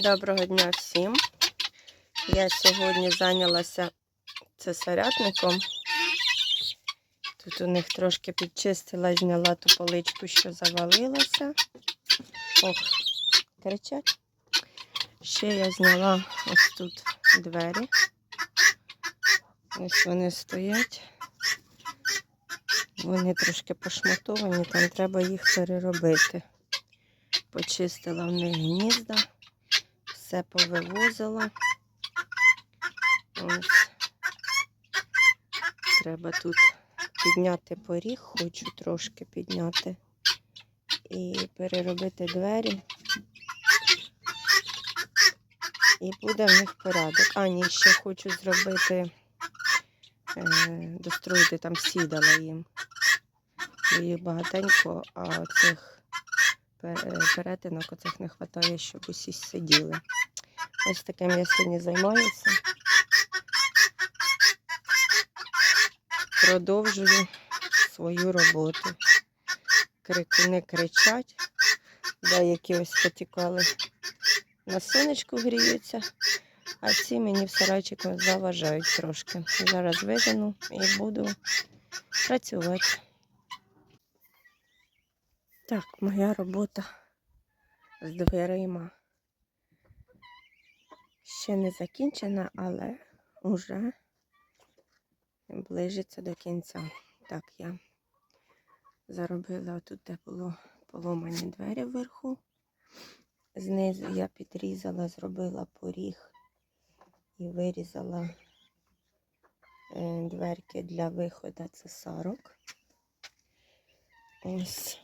Доброго дня всім. Я сьогодні зайнялася цесарятником. Тут у них трошки підчистила, зняла ту поличку, що завалилася. Ох, кричать. Ще я зняла ось тут двері. Ось вони стоять. Вони трошки пошматовані, там треба їх переробити. Почистила в них гнізда все повивозила. Ось. Треба тут підняти поріг, хочу трошки підняти і переробити двері. І буде в них порядок. А, ні, ще хочу зробити, е, достроїти там сідала їм. Їх багатенько, а цих е, перетинок оцих не вистачає, щоб усі сиділи. Ось таким я сьогодні займаюся. Продовжую свою роботу. Крикуни кричать, деякі ось потікали на сонечку гріються, а ці мені в сарайчику заважають трошки. Зараз вижену і буду працювати. Так, моя робота з дверима ще не закінчена, але вже ближиться до кінця. Так, я заробила тут, де було поломані двері вверху. Знизу я підрізала, зробила поріг і вирізала е, дверки для виходу цесарок. Ось.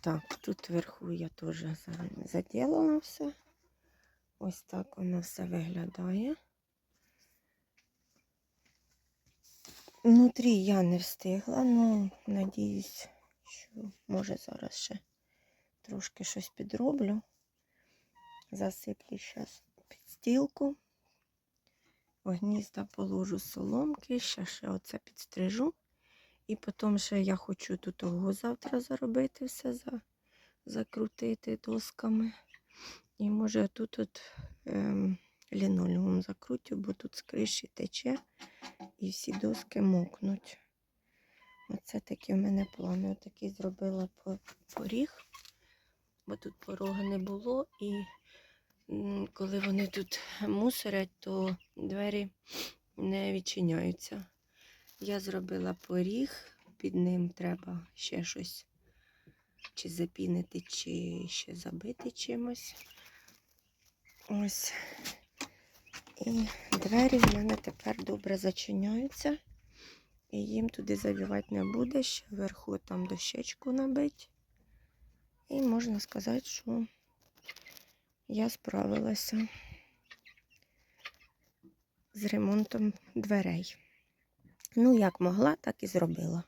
Так, тут вверху я теж заділила все. Ось так воно все виглядає. Внутрі я не встигла, але надіюсь, що може зараз ще трошки щось підроблю. Засиплю зараз підстілку. В гнізда положу соломки, ще ще оце підстрижу. І потім ще я хочу тут того завтра заробити все, за, закрутити досками. І може тут от, ем, лінолеум закрутю, бо тут з криші тече і всі доски мокнуть. Оце такі в мене плани. Отакий зробила поріг, бо тут порога не було. І коли вони тут мусорять, то двері не відчиняються. Я зробила поріг, під ним треба ще щось чи запінити, чи ще забити чимось. Ось. І двері в мене тепер добре зачиняються. І їм туди завівати не буде. Ще вверху там дощечку набить. І можна сказати, що я справилася з ремонтом дверей. Ну, як могла, так і зробила.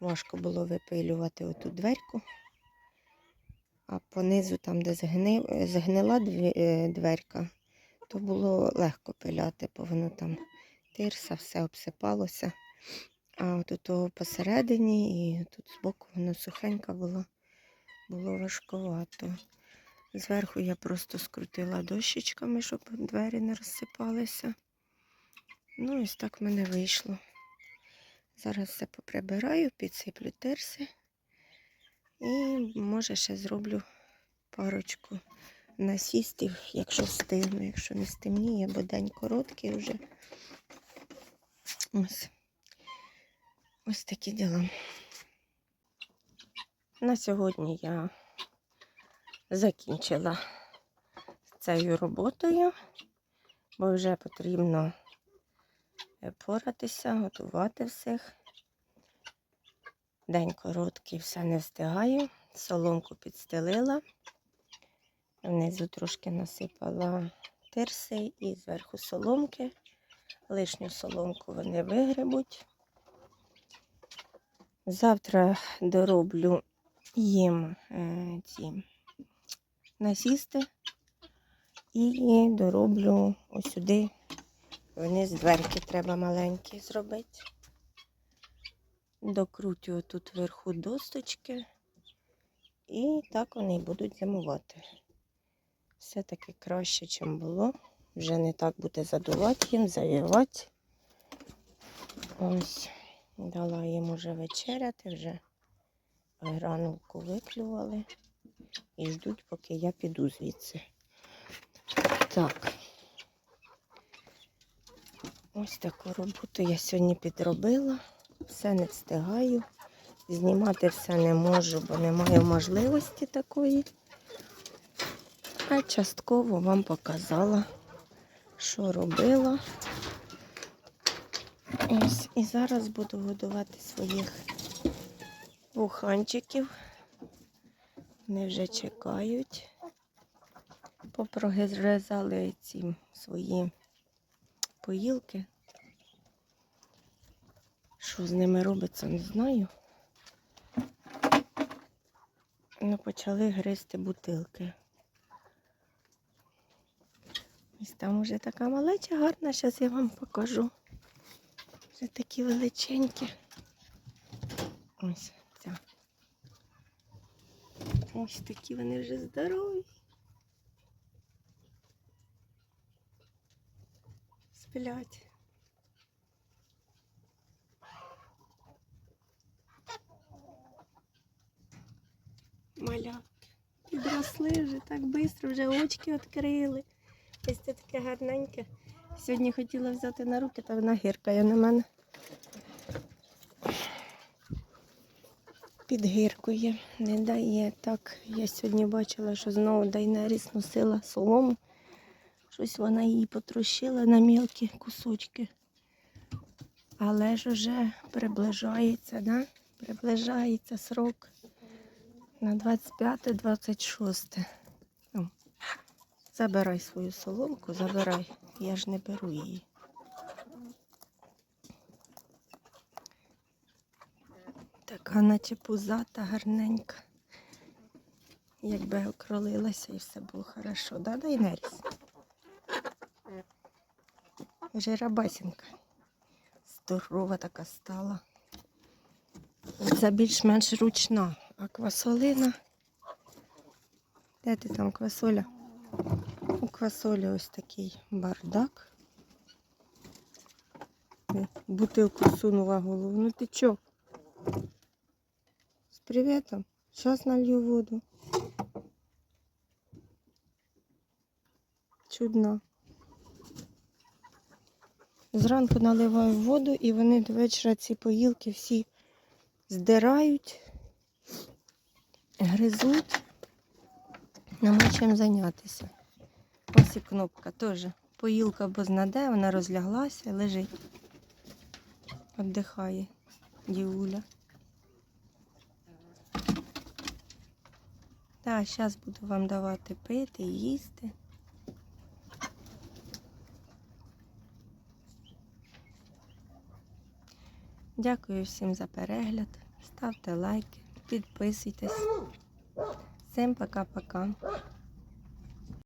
Важко було випилювати оту дверку. А понизу, там, де згнив, е, згнила е, дверка, то було легко пиляти, бо воно там тирса, все обсипалося. А от посередині і тут збоку воно сухеньке було, було важковато. Зверху я просто скрутила дощечками, щоб двері не розсипалися. Ну, ось так в мене вийшло. Зараз все поприбираю, підсиплю тирси. І може ще зроблю парочку насістів, якщо встигну, якщо не стемніє, бо день короткий вже. Ось. Ось такі діла. На сьогодні я закінчила цією роботою, бо вже потрібно е, поратися, готувати всіх. День короткий, все не встигаю. Соломку підстелила. Внизу трошки насипала тирси і зверху соломки. Лишню соломку вони вигребуть. Завтра дороблю їм е, ці насісти і дороблю ось сюди. Вниз дверки треба маленькі зробити. Докрутю тут вверху досточки І так вони будуть зимувати. Все-таки краще, ніж було. Вже не так буде задувати їм, завівати. Ось, дала їм уже вечеряти, вже гранулку виклювали і ждуть, поки я піду звідси. Так. Ось таку роботу я сьогодні підробила. Все не встигаю. Знімати все не можу, бо не маю можливості такої. А частково вам показала, що робила. Ось, і зараз буду годувати своїх вуханчиків. Вони вже чекають. Попрогризали ці свої поїлки. Що з ними робиться, не знаю. Ну, почали гризти бутилки. Ось там уже така малеча гарна, зараз я вам покажу. Вже такі величенькі. Ось ця. Ось такі вони вже здорові. Сплять. Малявки. Підросли вже так швидко, вже очки відкрили. Ось це таке гарненьке. Сьогодні хотіла взяти на руки, та вона гіркає на мене. Підгіркує, не дає. Так, я сьогодні бачила, що знову Дайнеріс носила солому. Щось вона її потрощила на мілкі кусочки. Але ж уже приближається, да? приближається срок на 25-26. Забирай свою соломку, забирай. Я ж не беру її. Така наче пузата, гарненька. Якби окролилася і все було хорошо, да, Дайнеріс? Жиробасінка. Здорова така стала. Це більш-менш ручна. А квасолина. Де ти там квасоля? У квасолі ось такий бардак. Е, Бутилку сунула голову. Ну ти чо? З привітом. Зараз налью воду. Чудно. Зранку наливаю воду і вони до вечора ці поїлки всі здирають, гризуть. Нема чим зайнятися. Ось і кнопка теж. Поїлка бознаде, вона розляглася, лежить. Віддихає дівуля. Так, зараз буду вам давати пити, їсти. Дякую всім за перегляд. Ставте лайки, підписуйтесь. Всім пока-пока.